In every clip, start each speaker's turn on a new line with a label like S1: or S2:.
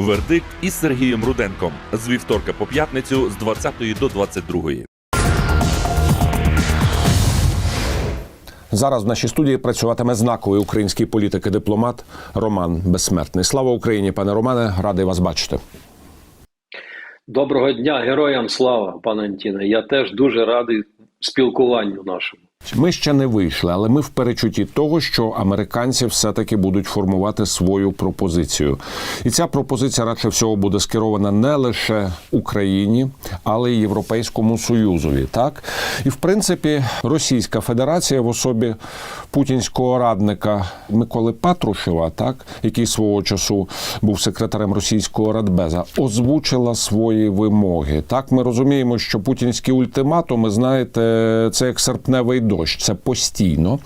S1: Вердикт із Сергієм Руденком з вівторка по п'ятницю з 20 до 22.
S2: Зараз в нашій студії працюватиме знаковий український політик і дипломат Роман Безсмертний. Слава Україні, пане Романе, радий вас бачити.
S3: Доброго дня, героям слава, пане Антіне. Я теж дуже радий спілкуванню нашому.
S2: Ми ще не вийшли, але ми в перечутті того, що американці все-таки будуть формувати свою пропозицію. І ця пропозиція радше всього буде скерована не лише Україні, але й Європейському Союзові. Так і в принципі Російська Федерація в особі путінського радника Миколи Патрушева, так який свого часу був секретарем російського радбеза, озвучила свої вимоги. Так ми розуміємо, що путінські ультиматуми, знаєте, це як серпневий дощ, це постійно.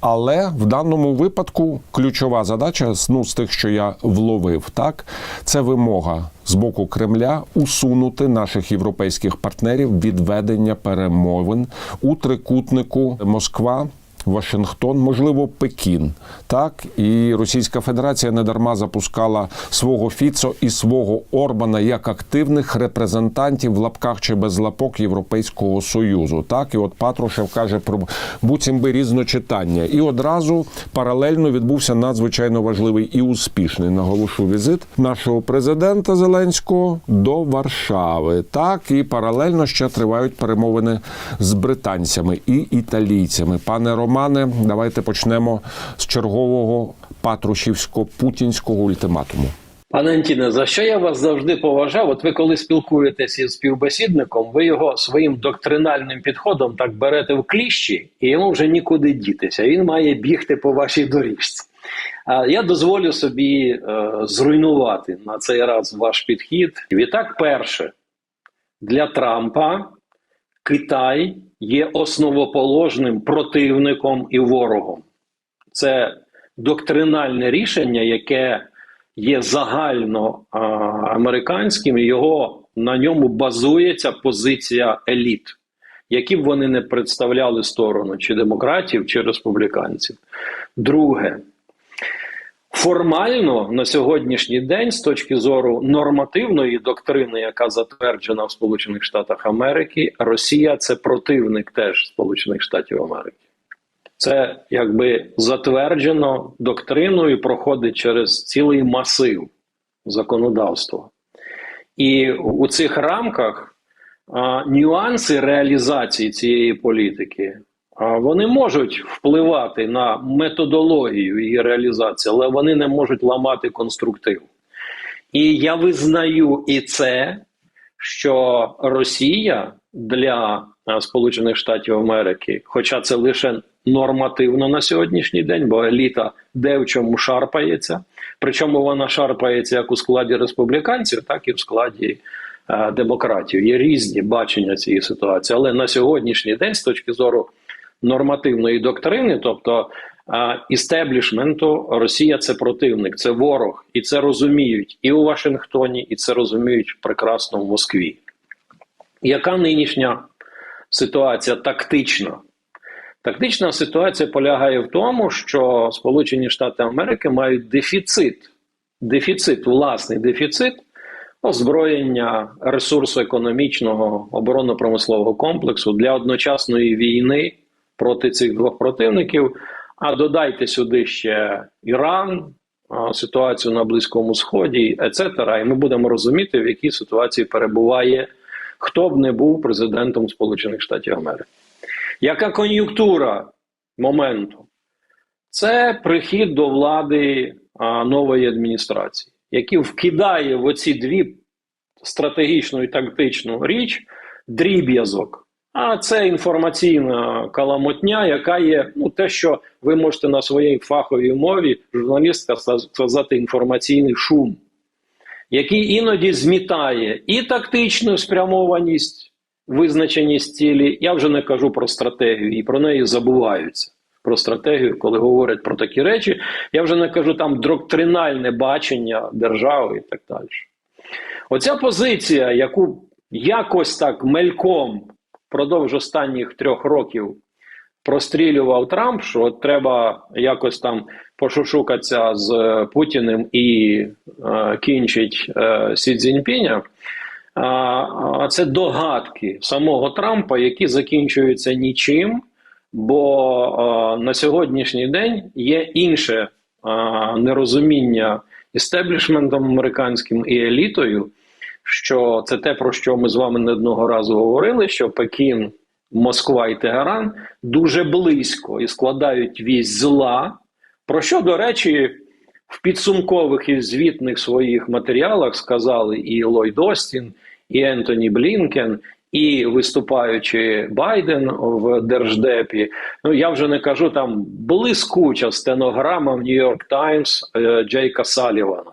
S2: Але в даному випадку ключова задача ну, з тих, що я вловив, так це вимога з боку Кремля усунути наших європейських партнерів від ведення перемовин у трикутнику Москва. Вашингтон, можливо, Пекін, так і Російська Федерація недарма запускала свого Фіцо і свого Орбана як активних репрезентантів в лапках чи без лапок Європейського союзу. Так і от Патрушев каже про буцімби різночитання, і одразу паралельно відбувся надзвичайно важливий і успішний наголошу візит нашого президента Зеленського до Варшави. Так і паралельно ще тривають перемовини з британцями і італійцями. Пане Романе, давайте почнемо з чергового патрушівсько-путінського ультиматуму.
S3: Пане Антіне, за що я вас завжди поважав? От ви коли спілкуєтеся із співбесідником, ви його своїм доктринальним підходом так берете в кліщі, і йому вже нікуди дітися. Він має бігти по вашій доріжці. А я дозволю собі е, зруйнувати на цей раз ваш підхід. Відтак, перше, для Трампа Китай є основоположним противником і ворогом. Це доктринальне рішення, яке є загально а, американським, його на ньому базується позиція еліт, які б вони не представляли сторону чи демократів, чи республіканців. Друге, формально на сьогоднішній день, з точки зору нормативної доктрини, яка затверджена в Сполучених Штатах Америки, Росія це противник теж Сполучених Штатів Америки. Це якби затверджено доктриною, проходить через цілий масив законодавства. І у цих рамках а, нюанси реалізації цієї політики вони можуть впливати на методологію її реалізації, але вони не можуть ламати конструктив. І я визнаю і це, що Росія для Сполучених Штатів Америки, хоча це лише нормативно на сьогоднішній день, бо еліта де в чому шарпається. Причому вона шарпається як у складі республіканців, так і в складі е, демократів. Є різні бачення цієї ситуації. Але на сьогоднішній день, з точки зору нормативної доктрини, тобто істеблішменту, Росія це противник, це ворог, і це розуміють і у Вашингтоні, і це розуміють прекрасно в Москві. Яка нинішня ситуація тактична? Тактична ситуація полягає в тому, що Сполучені Штати Америки мають дефіцит, дефіцит, власний дефіцит озброєння ресурсу економічного оборонно-промислового комплексу для одночасної війни проти цих двох противників. А додайте сюди ще Іран, ситуацію на Близькому Сході, ецетера, і ми будемо розуміти, в якій ситуації перебуває хто б не був президентом Сполучених Штатів Америки. Яка кон'юнктура моменту? Це прихід до влади а, нової адміністрації, який вкидає в оці дві стратегічну і тактичну річ дріб'язок. А це інформаційна каламутня, яка є ну, те, що ви можете на своїй фаховій мові, журналістка сказати, інформаційний шум, який іноді змітає і тактичну спрямованість визначеність цілі. Я вже не кажу про стратегію, і про неї забуваються. Про стратегію, коли говорять про такі речі, я вже не кажу там доктринальне бачення держави і так далі. Оця позиція, яку якось так мельком впродовж останніх трьох років прострілював Трамп, що треба якось там пошушукатися з е, Путіним і е, кінчить е, Сі Цзіньпіня. А, це догадки самого Трампа, які закінчуються нічим, бо а, на сьогоднішній день є інше а, нерозуміння істеблішментом американським і елітою, що це те, про що ми з вами не одного разу говорили: що Пекін, Москва і Тегеран дуже близько і складають вісь зла. Про що, до речі, в підсумкових і звітних своїх матеріалах сказали і Ллойд Остін, і Ентоні Блінкен, і виступаючи Байден в держдепі. Ну я вже не кажу там блискуча стенограма в Нью-Йорк Таймс е, Джейка Салівана.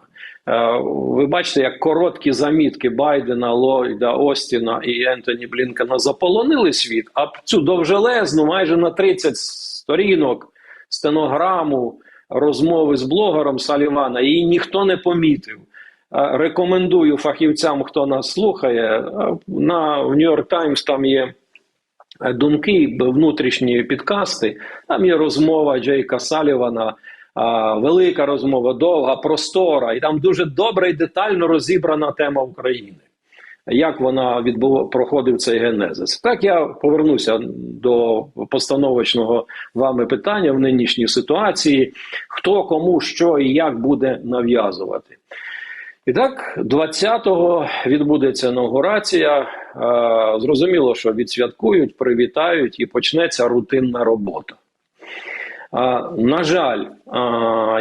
S3: Е, Ви бачите, як короткі замітки Байдена, Ллойда Остіна і Ентоні Блінкена заполонили світ, а цю довжелезну, майже на 30 сторінок стенограму розмови з блогером Салівана її ніхто не помітив. Е, Рекомендую фахівцям, хто нас слухає. е, На в Нью-Йорк Таймс там є думки, внутрішні підкасти. Там є розмова Джейка Салівана. Велика розмова, довга, простора, і там дуже добре і детально розібрана тема України. Як вона відбув, проходив цей генезис? Так я повернуся до постановочного вами питання в нинішній ситуації: хто кому що і як буде нав'язувати. І так, 20-го відбудеться інаугурація. Зрозуміло, що відсвяткують, привітають і почнеться рутинна робота. На жаль,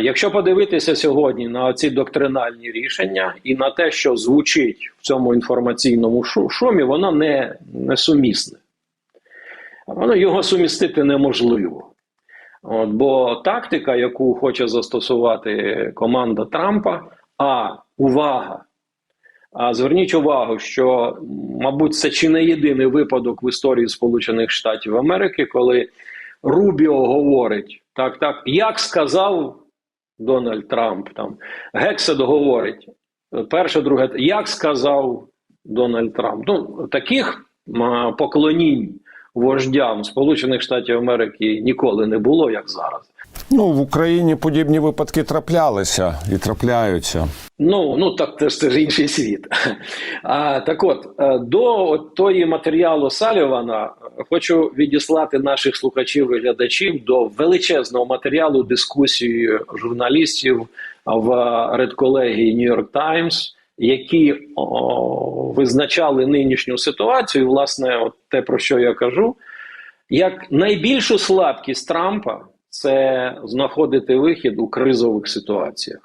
S3: якщо подивитися сьогодні на ці доктринальні рішення і на те, що звучить в цьому інформаційному шумі, воно не, не сумісне. Воно його сумістити неможливо. От, бо тактика, яку хоче застосувати команда Трампа, а увага. А зверніть увагу, що, мабуть, це чи не єдиний випадок в історії Сполучених Штатів Америки, коли Рубіо говорить так, так, як сказав Дональд Трамп, там Гексед говорить, перше, друге, як сказав Дональд Трамп. Ну, таких поклонінь вождям Сполучених Штатів Америки ніколи не було, як зараз.
S2: Ну в Україні подібні випадки траплялися і трапляються.
S3: Ну, ну так це ж це ж інший світ. А, так от, е, до от тої матеріалу Салівана е, хочу відіслати наших слухачів і глядачів до величезного матеріалу дискусії журналістів в редколегії York Times, які о, визначали нинішню ситуацію, власне, от те, про що я кажу, як найбільшу слабкість Трампа це знаходити вихід у кризових ситуаціях.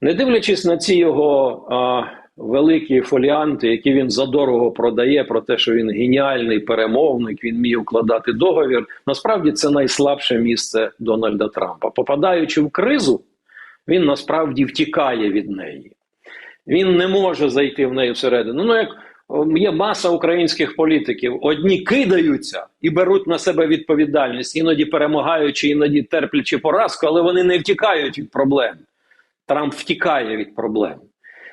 S3: Не дивлячись на ці його а, великі фоліанти, які він задорого продає, про те, що він геніальний перемовник, він вміє укладати договір. Насправді це найслабше місце Дональда Трампа. Попадаючи в кризу, він насправді втікає від неї. Він не може зайти в неї всередину. Ну як є маса українських політиків, одні кидаються і беруть на себе відповідальність, іноді перемагаючи, іноді терплячи поразку, але вони не втікають від проблем. Трамп втікає від проблем.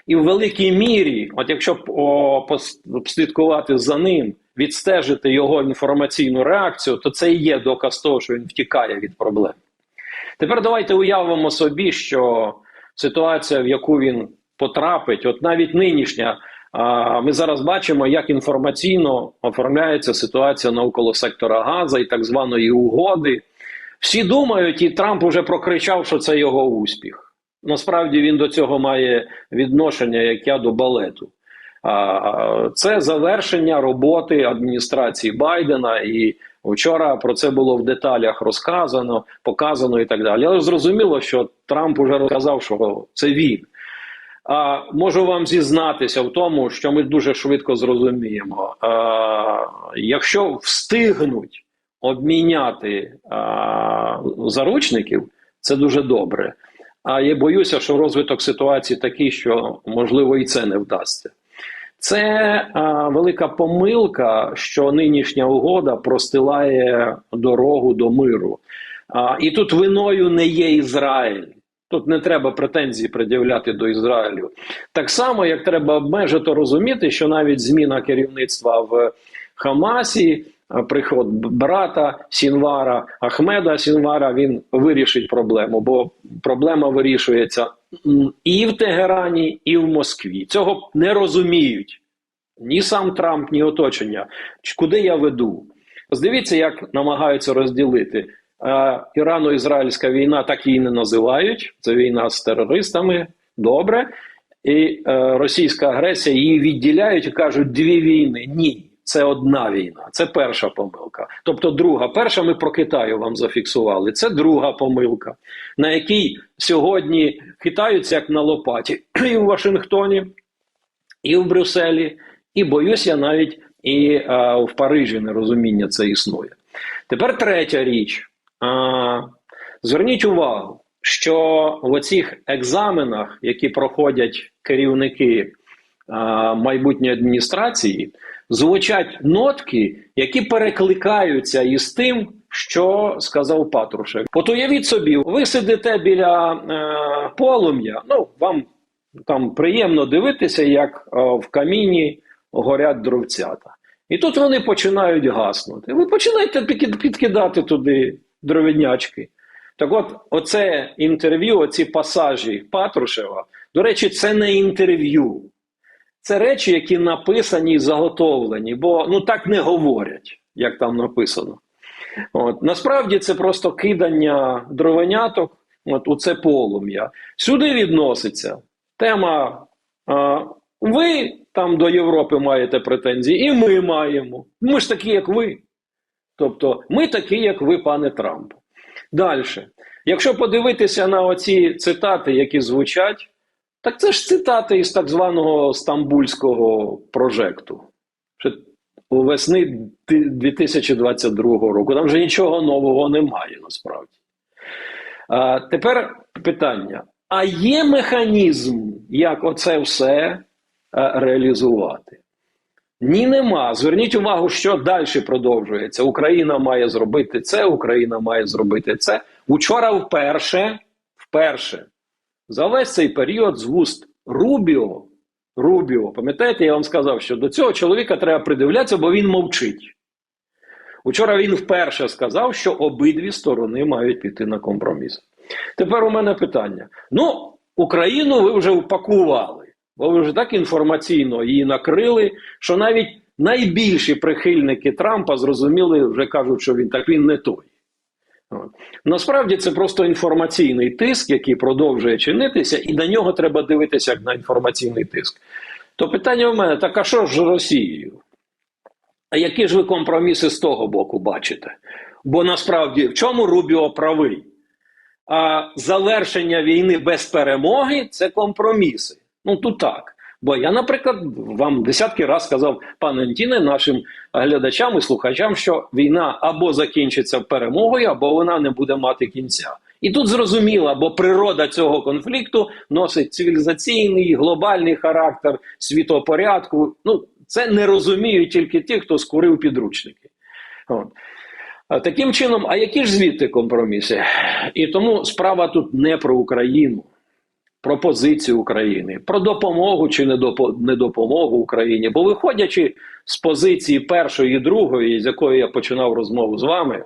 S3: І в великій мірі, от якщо о, за ним, відстежити його інформаційну реакцію, то це і є доказ того, що він втікає від проблем. Тепер давайте уявимо собі, що ситуація, в яку він потрапить, от навіть нинішня, ми зараз бачимо, як інформаційно оформляється ситуація навколо сектора Газа і так званої угоди. Всі думають, і Трамп уже прокричав, що це його успіх. Насправді він до цього має відношення, як я до балету. Це завершення роботи адміністрації Байдена, і вчора про це було в деталях розказано, показано і так далі. Але зрозуміло, що Трамп уже розказав, що це він. А, можу вам зізнатися в тому, що ми дуже швидко зрозуміємо. А, якщо встигнуть обміняти а, заручників, це дуже добре. А я боюся, що розвиток ситуації такий, що можливо і це не вдасться. Це а, велика помилка, що нинішня угода простилає дорогу до миру. А, і тут виною не є Ізраїль. Тут не треба претензії пред'являти до Ізраїлю. Так само, як треба обмежито розуміти, що навіть зміна керівництва в Хамасі е, приход брата Сінвара, Ахмеда Сінвара, він вирішить проблему, бо проблема вирішується і в Тегерані, і в Москві. Цього не розуміють ні сам Трамп, ні оточення. Куди я веду? Здивіться, як намагаються розділити. Ірано-ізраїльська війна так її не називають. Це війна з терористами. Добре. І е, російська агресія її відділяють і кажуть дві війни. Ні, це одна війна. Це перша помилка. Тобто, друга. Перша ми про Китаю вам зафіксували. Це друга помилка, на якій сьогодні хитаються як на лопаті і в Вашингтоні, і в Брюсселі, і боюсь, я навіть і е, в Парижі нерозуміння це існує. Тепер третя річ. Зверніть увагу, що в оцих екзаменах, які проходять керівники майбутньої адміністрації, звучать нотки, які перекликаються із тим, що сказав Патрушев. От уявіть собі, ви сидите біля е, полум'я, ну вам там приємно дивитися, як е, в каміні горять дровцята. І тут вони починають гаснути. Ви починаєте підкидати туди дровіднячки. Так от, оце інтерв'ю, оці пасажі Патрушева, до речі, це не інтерв'ю. Це речі, які написані і заготовлені, бо ну так не говорять, як там написано. От. Насправді це просто кидання дровеняток от, у це полум'я. Сюди відноситься тема. А, ви там до Європи маєте претензії, і ми маємо. Ми ж такі, як ви. Тобто, ми такі, як ви, пане Трамп. Далі. Якщо подивитися на оці цитати, які звучать, так це ж цитати із так званого стамбульського прожекту. У весни 2022 року. Там вже нічого нового немає насправді. А, тепер питання: а є механізм, як оце все реалізувати? Ні, нема. Зверніть увагу, що далі продовжується. Україна має зробити це, Україна має зробити це. Учора вперше, вперше, за весь цей період з вуст Рубіо, Рубіо, пам'ятаєте, я вам сказав, що до цього чоловіка треба придивлятися, бо він мовчить. Учора він вперше сказав, що обидві сторони мають піти на компроміс. Тепер у мене питання: ну, Україну ви вже впакували, бо ви вже так інформаційно її накрили, що навіть найбільші прихильники Трампа зрозуміли, вже кажуть, що він так він не той. Насправді це просто інформаційний тиск, який продовжує чинитися, і на нього треба дивитися як на інформаційний тиск. То питання в мене: так а що ж з Росією? А які ж ви компроміси з того боку бачите? Бо насправді в чому Рубіо правий? А завершення війни без перемоги це компроміси. Ну тут так. Бо я, наприклад, вам десятки разів сказав, пане Антіне, нашим глядачам і слухачам, що війна або закінчиться перемогою, або вона не буде мати кінця. І тут зрозуміло, бо природа цього конфлікту носить цивілізаційний, глобальний характер світопорядку. Ну, це не розуміють тільки ті, хто скурив підручники. От. Таким чином, а які ж звідти компроміси? І тому справа тут не про Україну, про позицію України, про допомогу чи недопо- недопомогу Україні. Бо виходячи з позиції першої і другої, з якої я починав розмову з вами,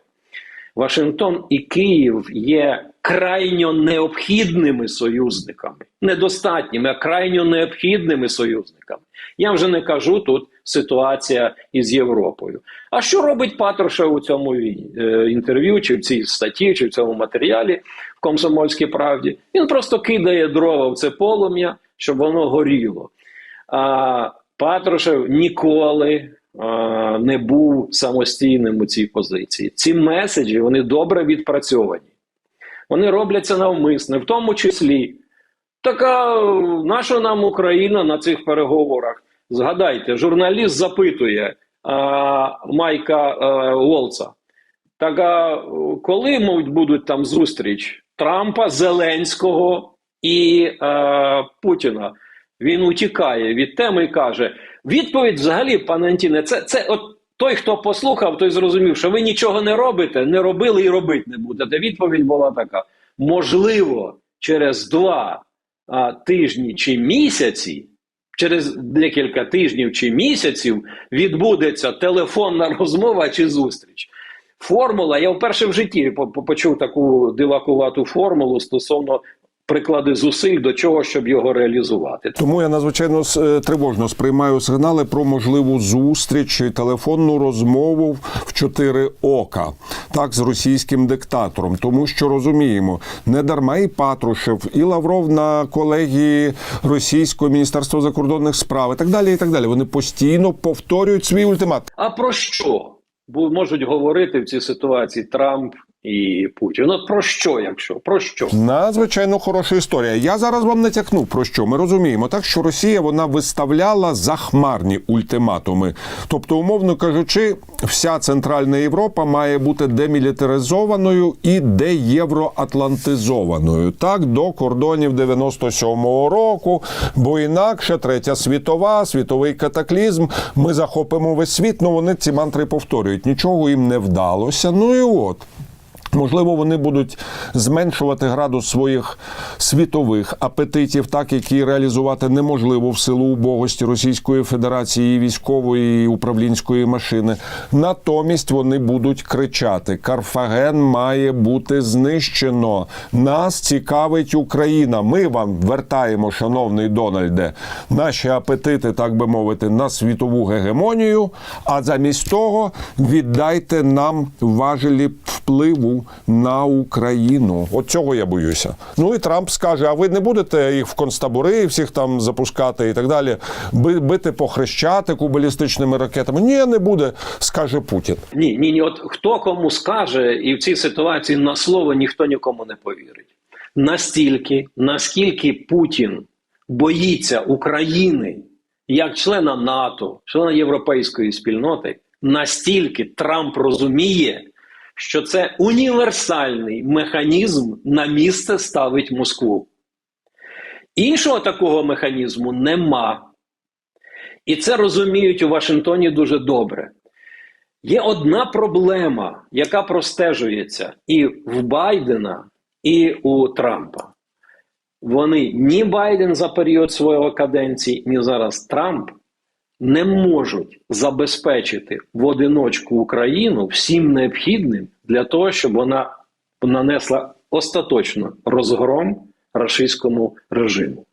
S3: Вашингтон і Київ є крайньо необхідними союзниками, недостатніми, а крайньо необхідними союзниками. Я вже не кажу тут ситуація із Європою. А що робить Патрушев у цьому е, інтерв'ю, чи в цій статті, чи в цьому матеріалі Комсомольській правді? Він просто кидає дрова в це полум'я, щоб воно горіло. А Патрушев ніколи а, не був самостійним у цій позиції. Ці меседжі вони добре відпрацьовані. Вони робляться навмисне, в тому числі. Така наша нам Україна на цих переговорах. Згадайте, журналіст запитує а, Майка а, Волца. Так а коли мовить, будуть там зустріч Трампа, Зеленського і е, Путіна? Він утікає від теми і каже: відповідь взагалі, пане Антіне, це, це от той, хто послухав, той зрозумів, що ви нічого не робите, не робили і робити не будете. Відповідь була така: можливо, через два а, тижні чи місяці, через декілька тижнів чи місяців відбудеться телефонна розмова чи зустріч. Формула, я вперше в житті по- по- почув таку дивакувату формулу стосовно приклади зусиль до чого, щоб його реалізувати.
S2: Тому я надзвичайно е, тривожно сприймаю сигнали про можливу зустріч телефонну розмову в чотири ока, так з російським диктатором. Тому що розуміємо, не дарма і Патрушев, і Лавров на колегії російського міністерства закордонних справ і так далі. І так далі. Вони постійно повторюють свій ультимат.
S3: А про що можуть говорити в цій ситуації Трамп і Путін? Ну про що, якщо про що?
S2: Надзвичайно хороша історія. Я зараз вам натякну про що. Ми розуміємо, так що Росія вона виставляла захмарні ультиматуми. Тобто, умовно кажучи, вся Центральна Європа має бути демілітаризованою і деєвроатлантизованою. Так, до кордонів 97-го року, бо інакше третя світова, світовий катаклізм. Ми захопимо весь світ. Ну вони ці мантри повторюють. Нічого їм не вдалося. Ну і от. Можливо, вони будуть зменшувати градус своїх світових апетитів, так які реалізувати неможливо в силу убогості Російської Федерації, військової і управлінської машини. Натомість вони будуть кричати: Карфаген має бути знищено. Нас цікавить Україна. Ми вам вертаємо, шановний Дональде, наші апетити, так би мовити, на світову гегемонію. А замість того віддайте нам важелі впливу на Україну. От цього я боюся. Ну і Трамп скаже: а ви не будете їх в концтабори всіх там запускати і так далі, бити по хрещатику балістичними ракетами? Ні, не буде, скаже Путін.
S3: Ні, ні, ні. От хто кому скаже, і в цій ситуації на слово ніхто нікому не повірить. Настільки, наскільки Путін боїться України як члена НАТО, члена Європейської спільноти, настільки Трамп розуміє, що це універсальний механізм на місце ставить Москву. Іншого такого механізму нема. І це розуміють у Вашингтоні дуже добре. Є одна проблема, яка простежується і в Байдена, і у Трампа. Вони ні Байден за період своєї каденції, ні зараз Трамп не можуть забезпечити в одиночку Україну всім необхідним для того, щоб вона нанесла остаточно розгром рашистському режиму.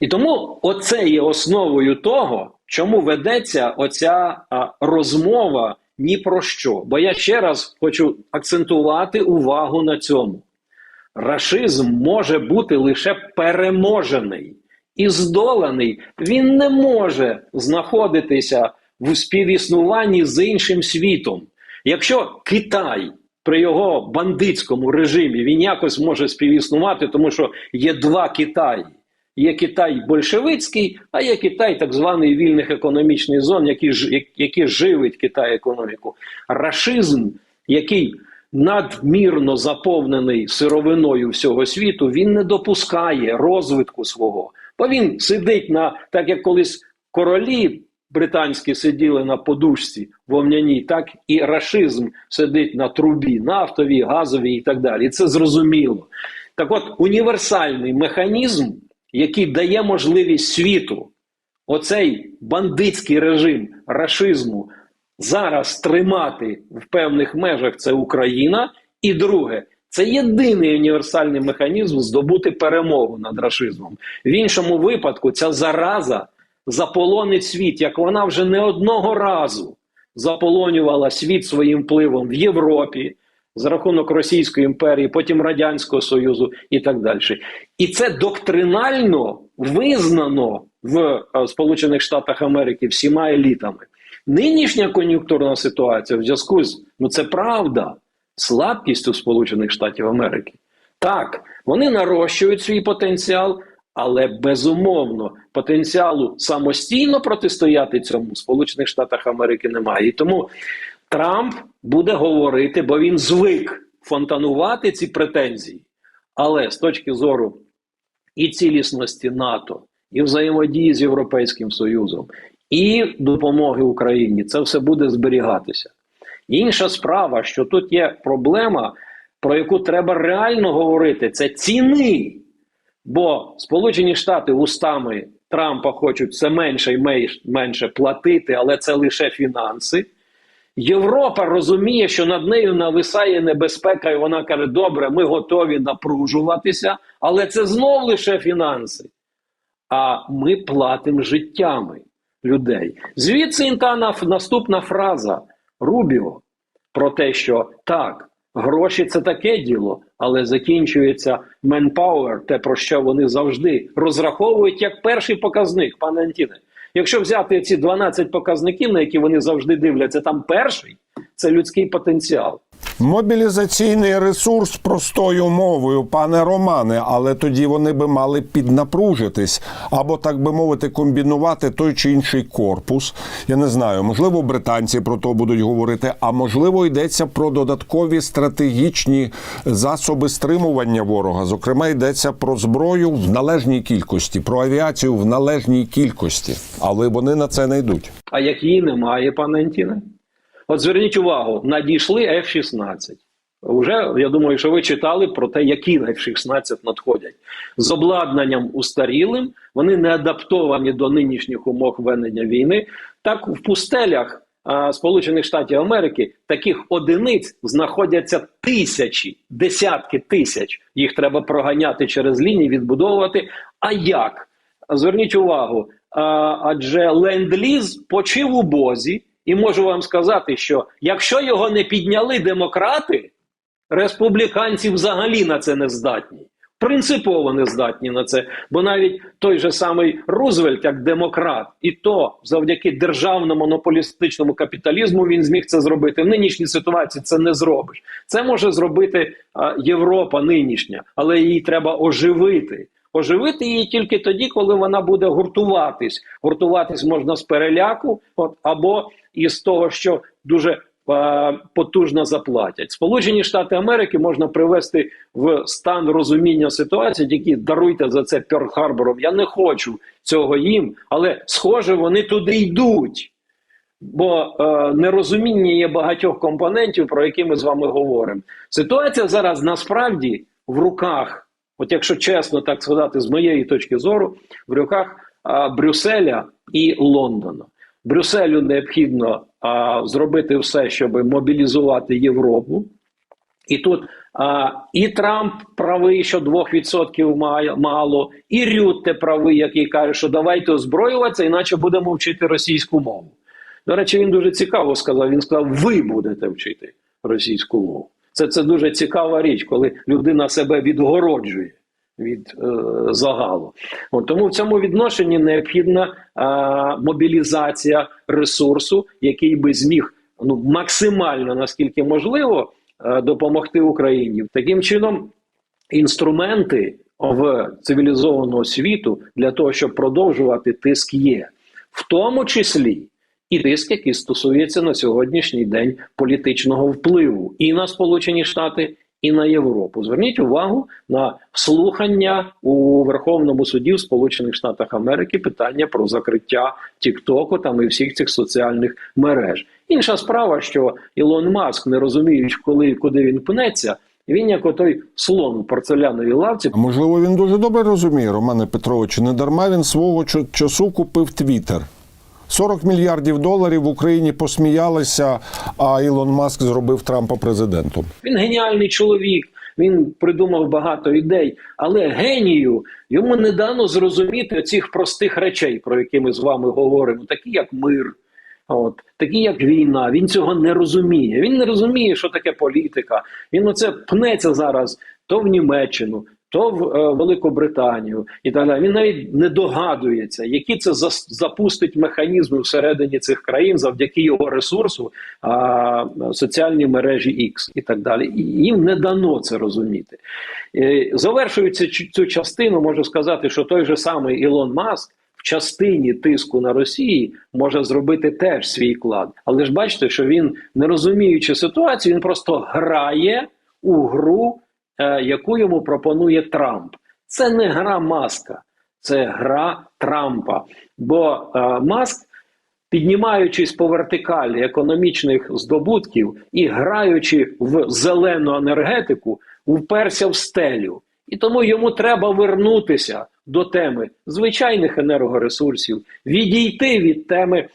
S3: І тому оце є основою того, чому ведеться оця розмова ні про що. Бо я ще раз хочу акцентувати увагу на цьому. Рашизм може бути лише переможений і здоланий. Він не може знаходитися в співіснуванні з іншим світом. Якщо Китай при його бандитському режимі він якось може співіснувати, тому що є два Китаї. Є Китай большевицький, а є Китай так званий вільних економічних зон, які, які живить Китай економіку. Рашизм, який надмірно заповнений сировиною всього світу, він не допускає розвитку свого. Бо він сидить на так, як колись королі британські сиділи на подушці вовняній, так і рашизм сидить на трубі, нафтовій, газовій і так далі. Це зрозуміло. Так от, універсальний механізм, який дає можливість світу, оцей бандитський режим рашизму зараз тримати в певних межах це Україна. І друге, це єдиний універсальний механізм здобути перемогу над рашизмом. В іншому випадку ця зараза заполонить світ, як вона вже не одного разу заполонювала світ своїм впливом в Європі за рахунок Російської імперії, потім Радянського Союзу і так далі. І це доктринально визнано в е, Сполучених Штатах Америки всіма елітами. Нинішня кон'юнктурна ситуація в зв'язку з ну це правда слабкістю Сполучених Штатів Америки. Так, вони нарощують свій потенціал, але безумовно потенціалу самостійно протистояти цьому в Сполучених Штатах Америки немає. І тому Трамп буде говорити, бо він звик фонтанувати ці претензії. Але з точки зору і цілісності НАТО, і взаємодії з Європейським Союзом, і допомоги Україні, це все буде зберігатися. Інша справа, що тут є проблема, про яку треба реально говорити, це ціни. Бо Сполучені Штати устами Трампа хочуть все менше і менше платити, але це лише фінанси. Європа розуміє, що над нею нависає небезпека, і вона каже: добре, ми готові напружуватися, але це знов лише фінанси. А ми платимо життями людей. Звідси та наступна фраза Рубіо про те, що так, гроші це таке діло, але закінчується manpower, те про що вони завжди розраховують як перший показник, пане Антіне. Якщо взяти ці 12 показників, на які вони завжди дивляться, там перший це людський потенціал.
S2: Мобілізаційний ресурс простою мовою, пане Романе, але тоді вони би мали піднапружитись або, так би мовити, комбінувати той чи інший корпус. Я не знаю, можливо, британці про то будуть говорити, а можливо, йдеться про додаткові стратегічні засоби стримування ворога. Зокрема, йдеться про зброю в належній кількості, про авіацію в належній кількості, але вони на це не йдуть.
S3: А як її немає, пане Антіне? От зверніть увагу, надійшли F-16. Уже я думаю, що ви читали про те, які F-16 надходять з обладнанням устарілим. Вони не адаптовані до нинішніх умов ведення війни. Так в пустелях а, Сполучених Штатів Америки таких одиниць знаходяться тисячі, десятки тисяч. Їх треба проганяти через лінії, відбудовувати. А як? Зверніть увагу, а, адже ленд-ліз почив у бозі, і можу вам сказати, що якщо його не підняли демократи, республіканці взагалі на це не здатні. Принципово не здатні на це, бо навіть той же самий Рузвельт, як демократ, і то завдяки державному монополістичному капіталізму він зміг це зробити. В нинішній ситуації це не зробиш. Це може зробити а, Європа нинішня, але її треба оживити. Оживити її тільки тоді, коли вона буде гуртуватись. Гуртуватись можна з переляку, от або із того, що дуже е, потужно заплатять. Сполучені Штати Америки можна привести в стан розуміння ситуації, які даруйте за це Пьорл-Харбором. Я не хочу цього їм, але схоже, вони туди йдуть. Бо е, нерозуміння є багатьох компонентів, про які ми з вами говоримо. Ситуація зараз насправді в руках, от якщо чесно так сказати, з моєї точки зору, в руках е, Брюсселя і Лондона. Брюсселю необхідно е, зробити все, щоб мобілізувати Європу. І тут а, і Трамп правий, що 2% має- мало, і Рютте правий, який каже, що давайте озброюватися, іначе будемо вчити російську мову. До речі, він дуже цікаво сказав. Він сказав: ви будете вчити російську мову. Це, це дуже цікава річ, коли людина себе відгороджує від е, загалу. От, тому в цьому відношенні необхідна е, мобілізація ресурсу, який би зміг ну, максимально наскільки можливо е, допомогти Україні. Таким чином, інструменти в цивілізованого світу для того, щоб продовжувати тиск є, в тому числі і тиск, який стосується на сьогоднішній день політичного впливу і на Сполучені Штати, і на Європу. Зверніть увагу на слухання у Верховному суді в Сполучених Штатах Америки питання про закриття Тіктоку там і всіх цих соціальних мереж. Інша справа, що Ілон Маск, не розуміючи, коли і куди він пнеться, він як отой слон у порцеляновій лавці
S2: А можливо, він дуже добре розуміє, Романе Петровичу, не дарма він свого часу купив Твіттер. 40 мільярдів доларів в Україні посміялися, а Ілон Маск зробив Трампа президентом.
S3: Він геніальний чоловік. Він придумав багато ідей, але генію йому не дано зрозуміти цих простих речей, про які ми з вами говоримо, такі як мир, от такі як війна. Він цього не розуміє. Він не розуміє, що таке політика. Він оце пнеться зараз то в Німеччину, то в е, Велику Британію і так далі. Він навіть не догадується, які це зас- запустить механізми всередині цих країн завдяки його ресурсу, а, соціальні мережі X і так далі. І їм не дано це розуміти. Е, Завершуючи цю, частину, можу сказати, що той же самий Ілон Маск. В частині тиску на Росії може зробити теж свій клад, але ж бачите, що він не розуміючи ситуацію, він просто грає у гру, яку йому пропонує Трамп. Це не гра маска, це гра Трампа. Бо е, Маск, піднімаючись по вертикалі економічних здобутків і граючи в зелену енергетику, вперся в стелю. І тому йому треба вернутися до теми звичайних енергоресурсів, відійти від теми е,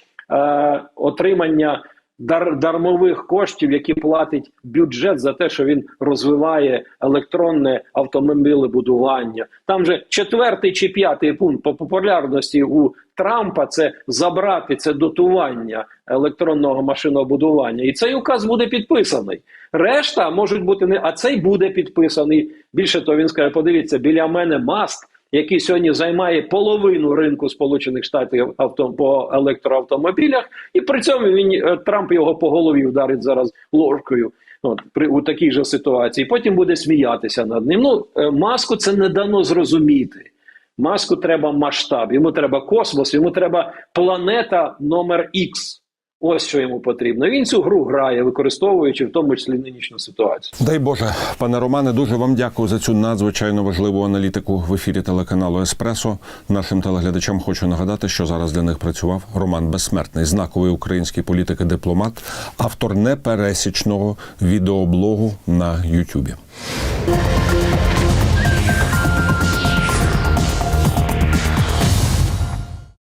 S3: отримання дар, дармових коштів, які платить бюджет за те, що він розвиває електронне автомобілебудування. Там же четвертий чи п'ятий пункт по популярності у Трампа це забрати це дотування електронного машинобудування. І цей указ буде підписаний. Решта можуть бути не, а цей буде підписаний. Більше того, він скаже: подивіться, біля мене маст. Який сьогодні займає половину ринку Сполучених Штатів авто по електроавтомобілях, і при цьому він е, Трамп його по голові вдарить зараз ложкою. От при у такій же ситуації. Потім буде сміятися над ним. Ну е, маску це не дано зрозуміти. Маску треба масштаб, йому треба космос, йому треба планета номер Х. Ось що йому потрібно. Він цю гру грає, використовуючи в тому числі нинішню ситуацію.
S2: Дай Боже, пане Романе, дуже вам дякую за цю надзвичайно важливу аналітику в ефірі телеканалу Еспресо. Нашим телеглядачам хочу нагадати, що зараз для них працював Роман Безсмертний, знаковий український політик і дипломат, автор непересічного відеоблогу на Ютубі.